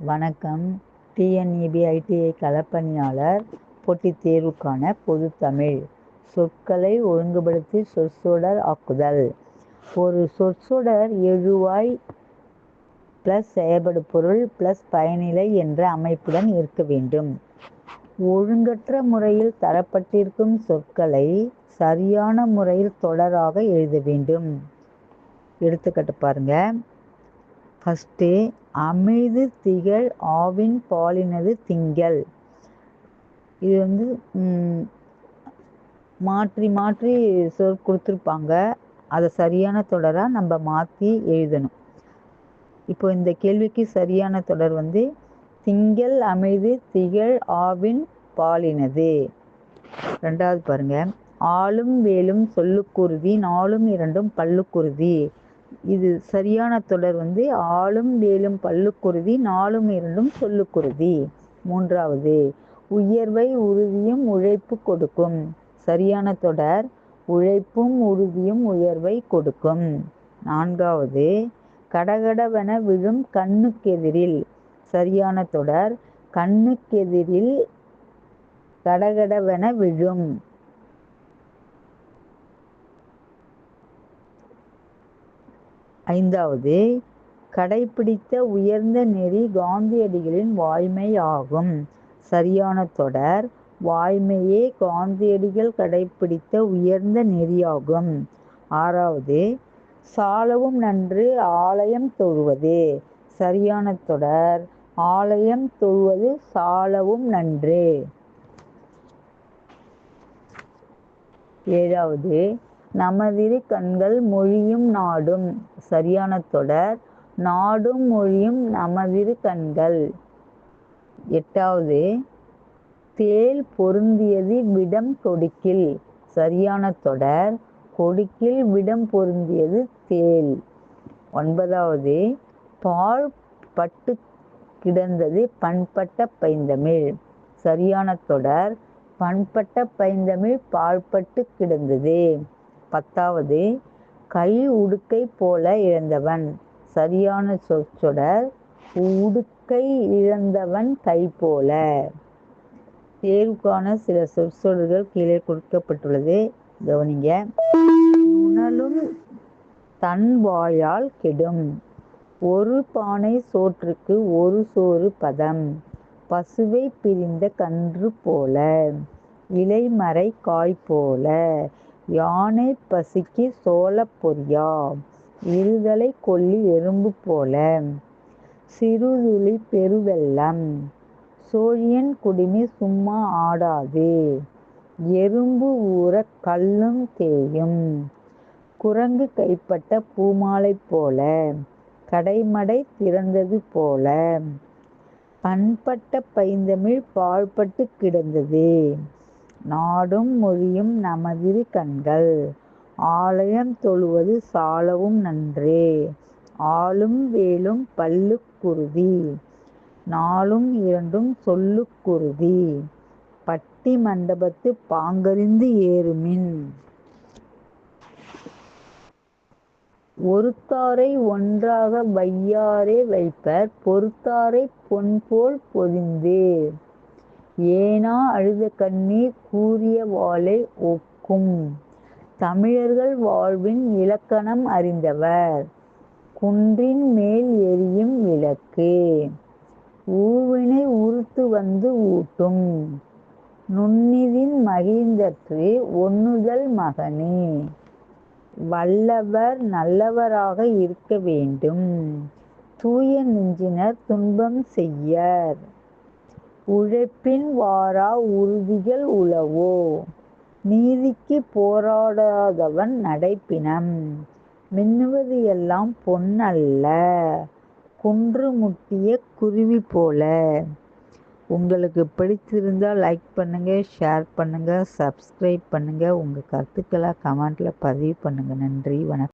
வணக்கம். TNEB ITI களப்பணியாளர் போட்டித் தேர்வுக்கான பொதுத்தமிழ் சொற்களை ஒழுங்குபடுத்தி சொற்சொடர் ஆக்குதல். ஒரு சொற்சொடர் எழுவாய் ப்ளஸ் செயல்படுபொருள் ப்ளஸ் பயனிலை என்ற அமைப்புடன் இருக்க வேண்டும். ஒழுங்கற்ற முறையில் தரப்பட்டிருக்கும் சொற்களை சரியான முறையில் தொடராக எழுத வேண்டும். எடுத்துக்காட்டு பாருங்க. ஃபஸ்ட்டு அமைது திகழ் ஆவின் பாலினது திங்கள். இது வந்து மாற்றி மாற்றி சொல் கொடுத்துருப்பாங்க. அதை சரியான தொடராக நம்ம மாற்றி எழுதணும். இப்போ இந்த கேள்விக்கு சரியான தொடர் வந்து திங்கள் அமைது திகழ் ஆவின் பாலினது. ரெண்டாவது பாருங்க. ஆளும் வேலும் சொல்லுக்குருதி நாலும் இரண்டும் பல்லுக்குருதி. இது சரியான தொடர் வந்து ஆளும் வேலும் பல்லுக்குருதி நாளும் இரண்டும் சொல்லுக்குருதி மூன்றாவது உயர்வை உறுதியும் உழைப்பு கொடுக்கும். சரியான தொடர் உழைப்பும் உறுதியும் உயர்வை கொடுக்கும். நான்காவது கடகடவென விழும் கண்ணுக்கெதிரில். சரியான தொடர் கண்ணுக்கெதிரில் கடகடவென விழும். ஐந்தாவது கடைப்பிடித்த உயர்ந்த நெறி காந்தியடிகளின் வாய்மை ஆகும் சரியான தொடர் வாய்மையே காந்தியடிகள் கடைபிடித்த உயர்ந்த நெறியாகும். ஆறாவது சாலவும் நன்று ஆலயம் தொழுவது. சரியான தொடர் ஆலயம் தொழுவது சாலவும் நன்று. ஏழாவது நமதிரு கண்கள் மொழியும் நாடும். சரியான தொடர். நாடும் மொழியும் நமதிரு கண்கள். எட்டாவது தேல் பொருந்தியது விடம் கொடுக்கில். சரியான தொடர். கொடுக்கில் விடம் பொருந்தியது தேல் ஒன்பதாவது பால் பட்டு கிடந்தது பண்பட்ட பைந்தமிழ். சரியான தொடர். பண்பட்ட பைந்தமிழ் பால்பட்டு கிடந்தது. பத்தாவது கை உடுக்கை போல இழந்தவன். சரியான சொற்றொடர் உடுக்கை இழந்தவன் கை போல. தேர்வுக்கான சில சொற்சொடர்கள் கீழே கொடுக்கப்பட்டுள்ளது. கவனிங்க. உணலும் தன் வாயால் கெடும். ஒரு பானை சோற்றுக்கு ஒரு சோறு பதம். பசுவை பிரிந்த கன்று போல. இலைமறை காய் போல. யானை பசிக்கு சோழப் பொரியா இருதலை கொல்லி எறும்பு போல. சிறுதுளி பெருவெள்ளம் சோழியன் குடிமி சும்மா ஆடாது. எறும்பு ஊற கல்லும் தேயும். குரங்கு கைப்பட்ட பூமாலை போல. கடைமடை திறந்தது போல. பண்பட்ட பைந்தமிழ் பாழ்பட்டு கிடந்தது. நாடும் மொழியும் நமதிரு கண்கள். ஆலயம் தொழுவது சாலவும் நன்றே. ஆளும் வேலும் பல்லுக்குருதி நாலும் இரண்டும் சொல்லுக்குருதி பட்டி மண்டபத்து பாங்கறிந்து ஏறுமின். ஒருத்தாரை ஒன்றாக வையாரே வைப்பர் பொறுத்தாரை பொன்போல் பொதிந்தே. ஏனா அழுத கண்ணீர் கூறிய வாளை ஒக்கும். தமிழர்கள் வாழ்வின் இலக்கணம் அறிந்தவர். குன்றின் மேல் எரியும் விளக்கு. ஊவினை உறுத்து வந்து ஊட்டும். நுண்ணிதின் மகிழ்ந்தற்று ஒன்னுதல் மகனே. வல்லவர் நல்லவராக இருக்க வேண்டும். தூய நெஞ்சினர் துன்பம் செய்யர். உழைப்பின் வாரா உறுதிகள் உளவோ? நீதிக்கு போராடாதவன் நடைப்பினம் மின்னுவது எல்லாம் பொன் அல்ல குன்று முட்டிய குருவி போல. உங்களுக்கு பிடித்திருந்தால் லைக் பண்ணுங்கள் ஷேர் பண்ணுங்கள் சப்ஸ்கிரைப் பண்ணுங்கள் உங்கள் கருத்துக்களை கமெண்ட்டில் பதிவு பண்ணுங்கள் நன்றி வணக்கம்.